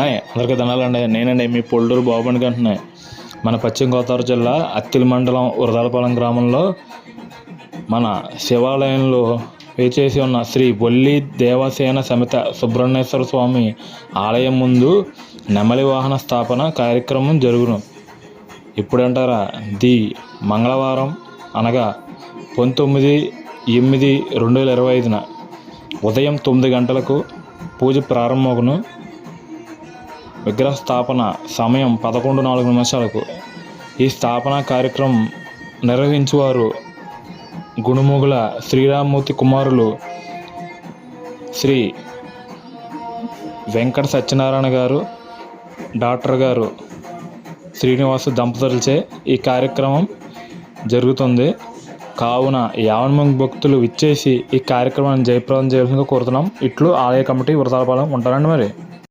ఆయ్, అందరికీ ధనాలండి నేనండి మీ పొల్లూరు బాబుని అంటున్నాయి మన పశ్చిమ గోదావరి జిల్లా అత్తిలి మండలం ఉరదాలపాలెం గ్రామంలో మన శివాలయంలో వేచేసి ఉన్న శ్రీ బొల్లి దేవసేన సమిత సుబ్రహ్మణ్యేశ్వర స్వామి ఆలయం ముందు నెమలి వాహన స్థాపన కార్యక్రమం జరుగును. ఇప్పుడంటారా ది మంగళవారం అనగా పంతొమ్మిది ఎనిమిది రెండు వేల ఇరవై ఐదున ఉదయం తొమ్మిది గంటలకు పూజ ప్రారంభమగును. విగ్రహ స్థాపన సమయం పదకొండు నాలుగు నిమిషాలకు. ఈ స్థాపన కార్యక్రమం నిర్వహించువారు గుణముగుల శ్రీరామూర్తి కుమారులు శ్రీ వెంకట సత్యనారాయణ గారు డాక్టర్ గారు శ్రీనివాస దంపతులచే ఈ కార్యక్రమం జరుగుతుంది. కావున యావన్ భక్తులు విచ్చేసి ఈ కార్యక్రమాన్ని జయప్రదం చేయాల్సిందిగా కోరుతున్నాం. ఇట్లు ఆలయ కమిటీ వృతాలపాలెం ఉంటారండి మరి.